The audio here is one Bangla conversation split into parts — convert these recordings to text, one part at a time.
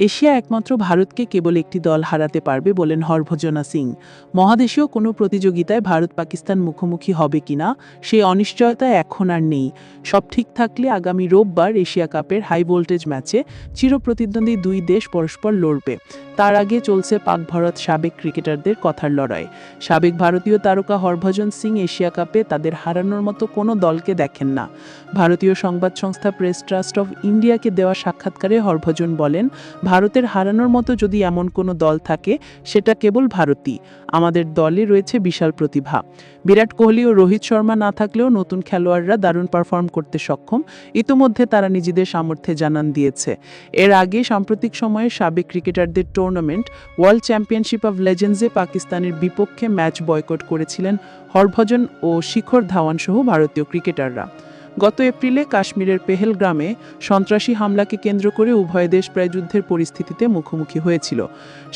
এশিয়া একমাত্র ভারতকে কেবল একটি দল হারাতে পারবে বলেন হরভজনা সিং। মহাদেশীয় কোনো প্রতিযোগিতায় ভারত পাকিস্তান মুখোমুখি হবে কিনা সেই অনিশ্চয়তা এখন আর নেই। সব ঠিক থাকলে আগামী রোববার এশিয়া কাপের হাই ভোল্টেজ ম্যাচে চিরপ্রতিদ্বন্দ্বী দুই দেশ পরস্পর লড়বে। তার আগে চলছে পাক ভারত সাবেক ক্রিকেটারদের কথার লড়াই। সাবেক ভারতীয় তারকা হরভজন সিং এশিয়া কাপে তাদের হারানোর মতো কোনো দলকে দেখেন না। ভারতীয় সংবাদ সংস্থা প্রেস ট্রাস্ট অফ ইন্ডিয়াকে দেওয়া সাক্ষাৎকারে হরভজন বলেন ভারতের হারানোর মতো যদি এমন কোনো দল থাকে, সেটা কেবল ভারতই। আমাদের দলে রয়েছে বিশাল প্রতিভা। বিরাট কোহলি ও রোহিত শর্মা না থাকলেও নতুন খেলোয়াড়রা দারুণ পারফর্ম করতে সক্ষম। ইতোমধ্যে তারা নিজেদের সামর্থ্যে জানান দিয়েছে। এর আগে সাম্প্রতিক সময়ে সাবেক ক্রিকেটারদের টুর্নামেন্ট ওয়ার্ল্ড চ্যাম্পিয়নশিপ অব লেজেন্ডসে পাকিস্তানের বিপক্ষে ম্যাচ বয়কট করেছিলেন হরভজন ও শিখর ধাওয়ান সহ ভারতীয় ক্রিকেটাররা। গত এপ্রিলে কাশ্মীরের পেহেলগ্রামে সন্ত্রাসী হামলাকে কেন্দ্র করে উভয় দেশ প্রায় যুদ্ধের পরিস্থিতিতে মুখোমুখি হয়েছিল।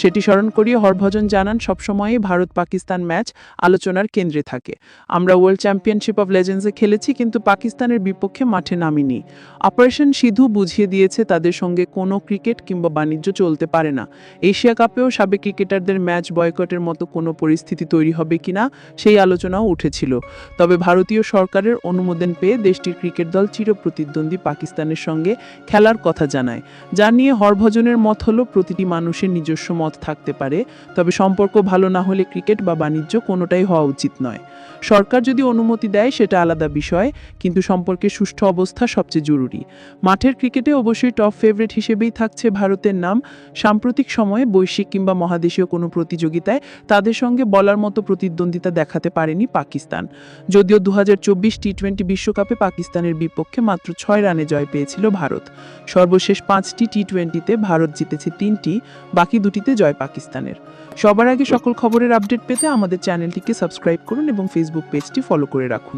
সেটি স্মরণ করিয়ে হরভজন জানান সবসময়ই ভারত পাকিস্তান ম্যাচ আলোচনার কেন্দ্রে থাকে। আমরা ওয়ার্ল্ড চ্যাম্পিয়নশিপ অফ লেজেন্ডসে খেলেছি, কিন্তু পাকিস্তানের বিপক্ষে মাঠে নামিনি। অপারেশন সিধু বুঝিয়ে দিয়েছে, তাদের সঙ্গে কোনো ক্রিকেট কিংবা বাণিজ্য চলতে পারে না। এশিয়া কাপেও সাবেক ক্রিকেটারদের ম্যাচ বয়কটের মতো কোনো পরিস্থিতি তৈরি হবে কিনা, সেই আলোচনাও উঠেছিল। তবে ভারতীয় সরকারের অনুমোদন পেয়ে দেশটির ক্রিকেট দল চিরপ্রতিদ্বন্দ্বী পাকিস্তানের সঙ্গে খেলার কথা জানায়। যা নিয়ে হরভজনের মত হলো প্রতিটি মানুষের নিজস্ব মত থাকতে পারে। তবে সম্পর্ক ভালো না হলে ক্রিকেট বা বাণিজ্য কোনোটাই হওয়া উচিত নয়। সরকার যদি অনুমতি দেয়, সেটা আলাদা বিষয়, কিন্তু সম্পর্কের সুষ্ঠু অবস্থা সবচেয়ে জরুরি। মাঠের ক্রিকেটে অবশ্যই টপ ফেভারিট হিসেবেই থাকছে ভারতের নাম। সাম্প্রতিক সময়ে বৈশ্বিক কিংবা মহাদেশীয় কোনো প্রতিযোগিতায় তাদের সঙ্গে বলার মতো প্রতিদ্বন্দ্বিতা দেখাতে পারেনি পাকিস্তান। যদিও দু টি টোয়েন্টি বিশ্বকাপে পাকিস্তানের বিপক্ষে মাত্র ছয় রানে জয় পেয়েছিল ভারত। সর্বশেষ পাঁচটি টি টোয়েন্টিতে ভারত জিতেছে তিনটি, বাকি দুটিতে জয় পাকিস্তানের। সবার আগে সকল খবরের আপডেট পেতে আমাদের চ্যানেলটিকে সাবস্ক্রাইব করুন এবং ফেসবুক পেজটি ফলো করে রাখুন।